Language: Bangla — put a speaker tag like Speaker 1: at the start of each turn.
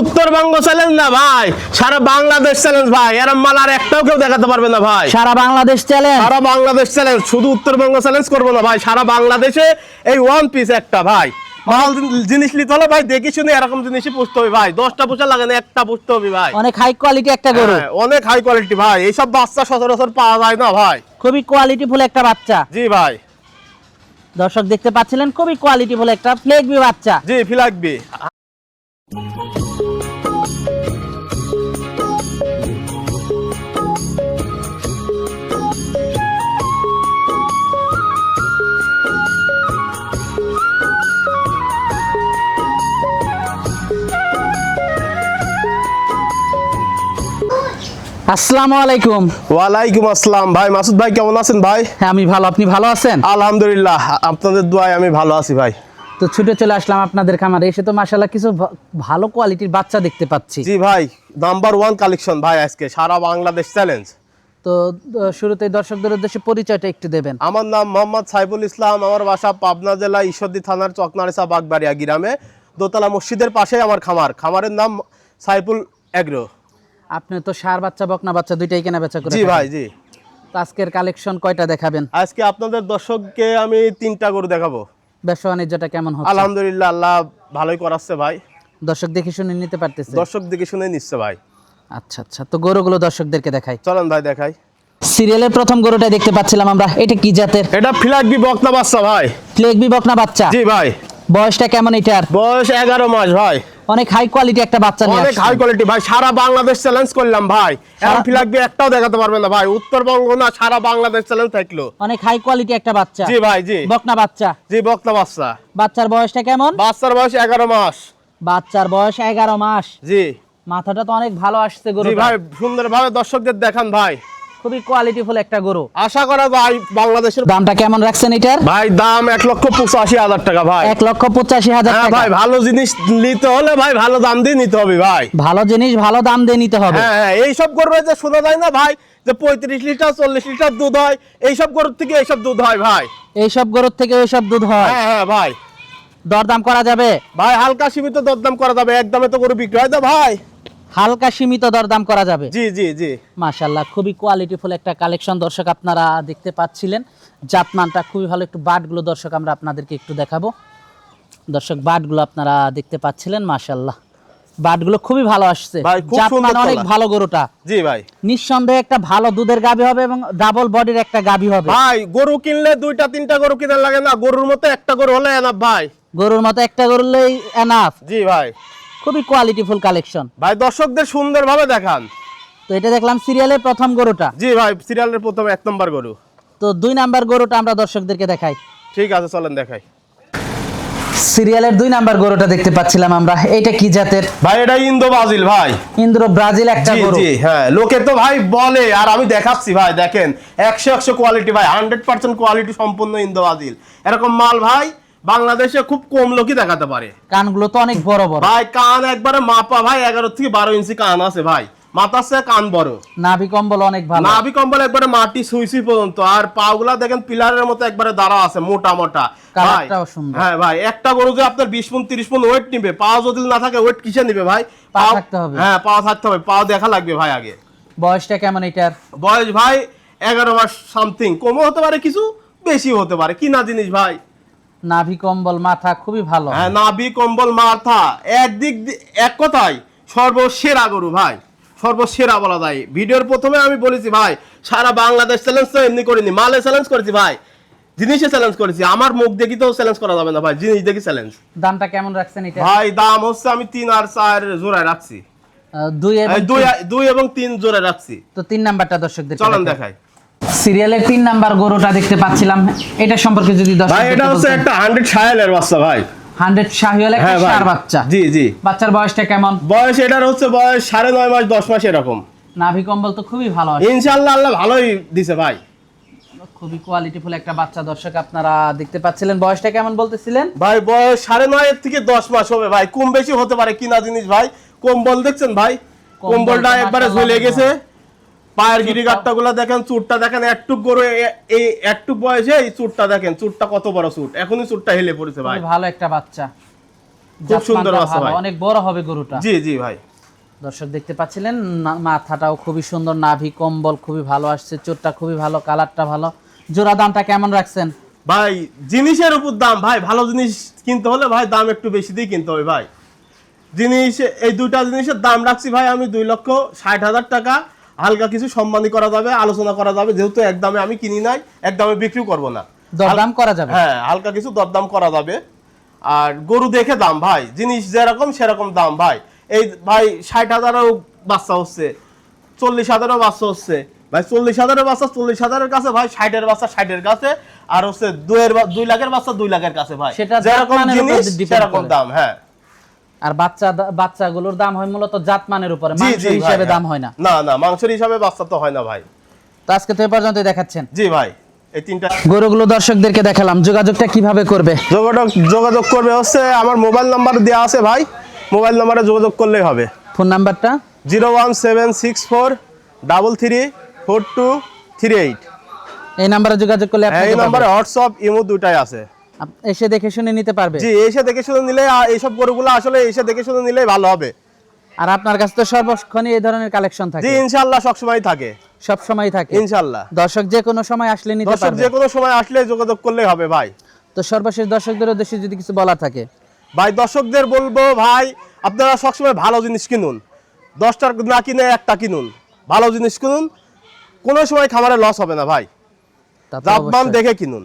Speaker 1: উত্তরবঙ্গ চ্যালেঞ্জ না ভাই সারা বাংলাদেশ চ্যালেঞ্জ ভাই এরম মাল আর একটাও কেউ দেখাতে পারবে না ভাই।
Speaker 2: সারা বাংলাদেশ চ্যালেঞ্জ
Speaker 1: সারা বাংলাদেশ চ্যালেঞ্জ শুধু উত্তরবঙ্গ চ্যালেঞ্জ করব না ভাই সারা বাংলাদেশে এই ওয়ান পিস একটা ভাই। মাল জিনিস নিতে হলে ভাই দেখি শুনে এরকম জিনিসই পুষতে হবে ভাই। দশটা পুষা লাগে না একটা পুষতে হবে ভাই।
Speaker 2: অনেক হাই কোয়ালিটি একটা গরু।
Speaker 1: হ্যাঁ, অনেক হাই কোয়ালিটি ভাই। এইসব বাচ্চা সচরাচর পাওয়া যায় না ভাই।
Speaker 2: খুবই কোয়ালিটিফুল একটা বাচ্চা।
Speaker 1: জি ভাই।
Speaker 2: দর্শক দেখতে পাচ্ছিলেন খুবই কোয়ালিটি কোয়ালিটিফুল একটা ফ্লেগবি বাচ্চা।
Speaker 1: জি ফিলাকবি
Speaker 2: আসসালামু আলাইকুম।
Speaker 1: ওয়ালাইকুম আসসালাম। ভাই মাসুদ ভাই কেমন আছেন ভাই?
Speaker 2: হ্যাঁ আমি ভালো। আপনি ভালো আছেন?
Speaker 1: আলহামদুলিল্লাহ। আপনাদের দোয়ায় আমি ভালো আছি ভাই।
Speaker 2: তো ছুটে চলে আসলাম আপনাদের খামারে। এসে তো মাশাআল্লাহ কিছু ভালো কোয়ালিটির বাচ্চা দেখতে পাচ্ছি।
Speaker 1: জি ভাই নাম্বার ওয়ান কালেকশন ভাই আজকে সারা বাংলাদেশ চ্যালেঞ্জ
Speaker 2: তো আহ, শুরুতেই দর্শকদের উদ্দেশ্যে পরিচয়টা একটু দেবেন।
Speaker 1: আমার নাম মোহাম্মদ সাইফুল ইসলাম। আমার বাসা পাবনা জেলা ঈশ্বরদী থানার চকনারেসা বাগবাড়িয়া গ্রামে। দোতলা মসজিদের পাশে আমার খামার। খামারের নাম সাইফুল এগ্রো।
Speaker 2: আপনি তো সার বাচ্চা বকনা বাচ্চা দুইটাই কেনা বেচা করে
Speaker 1: জি ভাই জি।
Speaker 2: তো আজকের কালেকশন কয়টা দেখাবেন?
Speaker 1: আজকে আপনাদের দর্শককে আমি তিনটা গরু দেখাবো।
Speaker 2: ব্যবসা বাণিজ্যটা কেমন হচ্ছে?
Speaker 1: আলহামদুলিল্লাহ আল্লাহ ভালোই করাচ্ছে ভাই।
Speaker 2: দর্শক দেখে শুনে নিতে পারতেছে?
Speaker 1: দর্শক দিকে শুনে নিচ্ছে ভাই।
Speaker 2: আচ্ছা আচ্ছা। তো গরুগুলো দর্শকদেরকে দেখাই।
Speaker 1: চলেন ভাই দেখাই।
Speaker 2: সিরিয়ালের প্রথম গরুটা দেখতে পাচ্ছিলাম আমরা। এটা কি জাতের?
Speaker 1: এটা ফিলাকবি বকনা বাচ্চা ভাই।
Speaker 2: ফ্লেগবি বকনা বাচ্চা?
Speaker 1: জি ভাই।
Speaker 2: বয়সটা কেমন এটার?
Speaker 1: বয়স এগারো মাস ভাই।
Speaker 2: অনেক হাই কোয়ালিটি একটা বাচ্চা নিয়ে
Speaker 1: অনেক হাই কোয়ালিটি ভাই। সারা বাংলাদেশ চ্যালেঞ্জ করলাম ভাই। এখন
Speaker 2: সারা-
Speaker 1: ফিলাকবি একটাও দেখাতে পারবে না ভাই। উত্তরবঙ্গ না সারা বাংলাদেশ চ্যালেঞ্জ থাকল।
Speaker 2: অনেক হাই কোয়ালিটি একটা বাচ্চা।
Speaker 1: জি ভাই জি।
Speaker 2: বকনা বাচ্চা।
Speaker 1: জি বক্তা বাচ্চা।
Speaker 2: বাচ্চার বয়সটা কেমন?
Speaker 1: বাচ্চার বয়স এগারো মাস।
Speaker 2: বাচ্চার বয়স এগারো মাস।
Speaker 1: জি।
Speaker 2: মাথাটা তো অনেক ভালো আসছে গরু
Speaker 1: জি ভাই সুন্দরভাবে দর্শকদের দেখান ভাই।
Speaker 2: খুবই কোয়ালিটিফুল একটা গরু।
Speaker 1: আশা করা ভাই বাংলাদেশের
Speaker 2: দামটা কেমন রাখছেন এটার?
Speaker 1: ভাই দাম এক লক্ষ পঁচাশি হাজার টাকা ভাই।
Speaker 2: এক লক্ষ পঁচাশি হাজার
Speaker 1: হ্যাঁ
Speaker 2: টাকা।
Speaker 1: ভাই ভালো জিনিস নিতে হলে ভাই ভালো দাম দিয়ে নিতে হবে ভাই।
Speaker 2: ভালো জিনিস ভালো দাম দিয়ে নিতে হবে।
Speaker 1: হ্যাঁ হ্যাঁ এইসব গরু যে শোনা যায় না ভাই যে পঁয়ত্রিশ লিটার চল্লিশ লিটার দুধ হয়। এইসব গরুর থেকে এইসব দুধ হয় ভাই।
Speaker 2: এইসব গরুর থেকে ওইসব দুধ হয়।
Speaker 1: হ্যাঁ হ্যাঁ ভাই।
Speaker 2: দরদাম করা যাবে?
Speaker 1: ভাই হালকা সীমিত দরদাম করা যাবে একদমে তো গরু বিক্রি হয় তো ভাই।
Speaker 2: হালকা সীমিত দরদাম করা যাবে।
Speaker 1: জি জি জি।
Speaker 2: মাশাল্লাহ খুবই কোয়ালিটিফুল একটা কালেকশন দর্শক আপনারা দেখতে পাচ্ছিলেন। জাতমানটা খুবই ভালো একটু বাটগুলো দর্শক আমরা আপনাদেরকে একটু দেখাবো। দর্শক বাটগুলো আপনারা দেখতে পাচ্ছিলেন মাশাল্লাহ বাটগুলো খুবই ভালো আসছে। জাতমান অনেক ভালো গরুটা।
Speaker 1: জি ভাই।
Speaker 2: নিঃসন্দেহে একটা ভালো দুধের গাভী হবে এবং ডাবল বডির একটা গাভী হবে।
Speaker 1: ভাই গরু কিনলে দুইটা তিনটা গরু কিনে লাগে না? গরুর মতো একটা গরু হলে এনাফ ভাই।
Speaker 2: গরুর মতো একটা গরু হলেই এনাফ
Speaker 1: জি ভাই।
Speaker 2: খুবই কোয়ালিটিফুল কালেকশন
Speaker 1: ভাই দর্শকদের সুন্দরভাবে দেখান।
Speaker 2: তো এটা দেখলাম সিরিয়ালের প্রথম গরুটা।
Speaker 1: জি ভাই সিরিয়ালের প্রথম এক নম্বর গরু।
Speaker 2: তো দুই নাম্বার গরুটা আমরা দর্শকদেরকে দেখাই।
Speaker 1: ঠিক আছে চলেন দেখাই।
Speaker 2: সিরিয়ালের দুই নাম্বার গরুটা দেখতে পাচ্ছিলাম আমরা। এটা কি জাতের?
Speaker 1: ভাই এটা ইন্দো ব্রাজিল ভাই।
Speaker 2: ইন্দ্র ব্রাজিল একটা গরু।
Speaker 1: জি হ্যাঁ। লোকে তো ভাই বলে আর আমি দেখাচ্ছি ভাই দেখেন। একশো একশো কোয়ালিটি ভাই হান্ড্রেড পার্সেন্ট কোয়ালিটি সম্পূর্ণ ইন্দো ব্রাজিল এরকম মাল ভাই বাংলাদেশে খুব কম লোকই দেখাতে পারে।
Speaker 2: কানগুলো তো অনেক বড় বড়।
Speaker 1: ভাই কান একবারে মাপা ভাই এগারো থেকে বারো ইঞ্চি কান আছে ভাই। মাথার কান বড়।
Speaker 2: নাভি কম্বল অনেক ভালো।
Speaker 1: নাভি কম্বল একবারে মাটি সুই সুই পর্যন্ত। আর পাগুলা দেখেন পিলারের মতো একবারে দাঁড়া আছে মোটা মোটা। হ্যাঁ ভাই একটা গরু যে আপনার বিশ পন তিরিশ পন ওয়েট নিবে পা যদি না থাকে ওয়েট কিসে নিবে ভাই?
Speaker 2: পা
Speaker 1: পাও-
Speaker 2: থাকতে হবে।
Speaker 1: হ্যাঁ পা থাকতে হবে পা দেখা লাগবে ভাই আগে।
Speaker 2: বয়সটা কেমন এটার?
Speaker 1: বয়স ভাই এগারো মাস সামথিং কমও হতে পারে কিছু বেশি হতে পারে। কিনা জিনিস ভাই।
Speaker 2: নাভি কম্বল মাথা খুবই ভালো।
Speaker 1: হ্যাঁ নাভি কম্বল মাথা একদিক এক কথায় সর্বসেরা গরু ভাই সর্বসেরা বলা যায়। ভিডিওর প্রথমে আমি বলেছি ভাই সারা বাংলাদেশ চ্যালেঞ্জ তো এমনি করিনি মালে চ্যালেঞ্জ করেছি ভাই জিনিসে চ্যালেঞ্জ করেছি আমার মুখ দেখি তো চ্যালেঞ্জ করা যাবে না ভাই জিনিস দেখি চ্যালেঞ্জ
Speaker 2: দামটা কেমন রাখছেন এটা?
Speaker 1: ভাই দাম হচ্ছে আমি তিন আর চার জোড়ায় রাখছি।
Speaker 2: দুই এবং তিন।
Speaker 1: দুই এবং তিন জোড়ায় রাখছি।
Speaker 2: তো তিন নাম্বারটা দর্শকদের
Speaker 1: চলেন দেখাই।
Speaker 2: সিরিয়ালের তিন নাম্বার গরুটা দেখতে পাচ্ছিলাম। এটা সম্পর্কে যদি দশ
Speaker 1: ভাই এটা হচ্ছে একটা হান্ড্রেড সায়ালের বাচ্চা ভাই।
Speaker 2: হান্ড্রেড শাহিওয়াল একটা
Speaker 1: হ্যাঁ
Speaker 2: সার বাচ্চা।
Speaker 1: জি জি।
Speaker 2: বাচ্চার বয়সটা কেমন?
Speaker 1: বয়স এটার হচ্ছে বয়স সাড়ে নয় মাস দশ মাস এরকম।
Speaker 2: নাভি কম্বল তো খুবই ভালো আসে
Speaker 1: ইনশাল্লাহ আল্লাহ ভালোই দিছে ভাই।
Speaker 2: খুবই কোয়ালিটিফুল একটা বাচ্চা দর্শক আপনারা দেখতে পাচ্ছিলেন। বয়সটা কেমন বলতেছিলেন?
Speaker 1: ভাই বয়স সাড়ে নয় থেকে দশ মাস হবে ভাই। কম বেশি হতে পারে কিনা জিনিস ভাই। কম্বল দেখছেন ভাই?
Speaker 2: কম্বলটা
Speaker 1: একবারে ঝুলে গেছে। পায়ের
Speaker 2: চুটটা-
Speaker 1: গিরিগাট্টা গুলা দেখেন চুটটা দেখেন একটুক গরু এই একটুক বয়সে এই চুটটা দেখেন চুটটা কত বড় চুট? এখনই চুটটা হেলে পড়েছে ভাই।
Speaker 2: ভালো একটা বাচ্চা।
Speaker 1: খুব সুন্দর বাচ্চা ভাই।
Speaker 2: অনেক বড় হবে গরুটা।
Speaker 1: জি জি ভাই।
Speaker 2: দর্শক দেখতে পাচ্ছিলেন মাথাটাও খুবই সুন্দর নাভি কম্বল খুবই ভালো আসছে চোরটা খুবই ভালো কালারটা ভালো। জোড়া দামটা কেমন রাখছেন?
Speaker 1: ভাই জিনিসের উপর দাম ভাই ভালো জিনিস কিনতে হলে ভাই দাম একটু বেশি দিয়ে কিনতে হবে ভাই। জিনিস এই দুইটা জিনিসের দাম রাখছি ভাই আমি দুই লক্ষ ষাট হাজার টাকা। হালকা কিছু সম্মানী করা যাবে আলোচনা করা যাবে। যেহেতু একদমে আমি কিনি নাই একদমে বিক্রিও করব না।
Speaker 2: দরদাম করা যাবে।
Speaker 1: হ্যাঁ হালকা কিছু দরদাম করা যাবে। আর গরু দেখে দাম ভাই। জিনিস যেরকম সেরকম দাম ভাই। এই ভাই ষাট হাজারও বাচ্চা হচ্ছে চল্লিশ হাজারও বাচ্চা হচ্ছে। ভাই চল্লিশ হাজারের বাচ্চা চল্লিশ হাজারের কাছে ভাই ষাটের বাচ্চা ষাটের কাছে। আর হচ্ছে দুইয়ের দুই লাখের বাচ্চা দুই লাখের কাছে ভাই।
Speaker 2: সেটা
Speaker 1: যেরকম জিনিস সেরকম দাম হ্যাঁ।
Speaker 2: আর বাচ্চা বাচ্চাগুলোর দাম হয় মূলত জাতমানের উপরে
Speaker 1: জি
Speaker 2: মাংস হিসাবে
Speaker 1: হ্যাঁ।
Speaker 2: দাম হয় না।
Speaker 1: না না মাংসের হিসাবে বাচ্চা তো হয় না ভাই।
Speaker 2: তো আজকে তো এ পর্যন্ত দেখাচ্ছেন।
Speaker 1: জি ভাই এই তিনটা
Speaker 2: গরুগুলো দর্শকদেরকে দেখালাম যোগাযোগটা কীভাবে করবে?
Speaker 1: যোগাযোগ যোগাযোগ করবে হচ্ছে আমার মোবাইল নাম্বার দেওয়া আছে ভাই। মোবাইল নাম্বারে যোগাযোগ করলেই হবে।
Speaker 2: ফোন নাম্বারটা?
Speaker 1: Zero one seven six four double three four two three eight.
Speaker 2: এই নাম্বারে যোগাযোগ করলে
Speaker 1: এই নাম্বারে। হোয়াটসঅ্যাপ ইমো দুটাই আছে।
Speaker 2: এসে দেখে শুনে নিতে পারবে?
Speaker 1: জি এসে দেখে শুনে নিলে আ, এইসব গরুগুলো আসলে এসে দেখে শুনে নিলেই ভালো হবে।
Speaker 2: আর আপনার কাছে তো সর্বক্ষণই এই ধরনের কালেকশন থাকে।
Speaker 1: জি
Speaker 2: থাকে
Speaker 1: ইনশাল্লাহ সবসময় থাকে।
Speaker 2: সব সময় থাকে।
Speaker 1: ইনশাল্লাহ
Speaker 2: দর্শক যে কোনো সময় আসলে নিতে পারবে।
Speaker 1: দর্শক যে কোনো সময় আসলে যোগাযোগ করলেই হবে ভাই।
Speaker 2: তো সর্বশেষ দর্শকদের উদ্দেশ্যে যদি কিছু বলার থাকে?
Speaker 1: ভাই দর্শকদের বলব ভাই আপনারা সবসময় ভালো জিনিস কিনুন। দশটার না কিনে একটা কিনুন। ভালো জিনিস কিনুন। কোনো সময় খামারে লস হবে না ভাই।
Speaker 2: অবশ্যই।
Speaker 1: দেখে কিনুন।